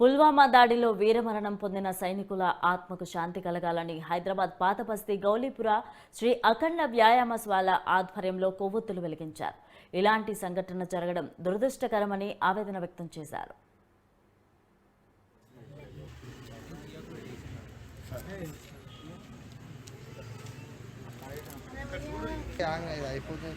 పుల్వామా దాడిలో వీరమరణం పొందిన సైనికుల ఆత్మకు శాంతి కలగాలని హైదరాబాద్ పాతబస్తీ గౌలీపుర శ్రీ అఖండ వ్యాయామస్వాల ఆధ్వర్యంలో కొవ్వొత్తులు వెలిగించారు. ఇలాంటి సంఘటన జరగడం దురదృష్టకరమని ఆవేదన వ్యక్తం చేశారు. అయిపోతుంది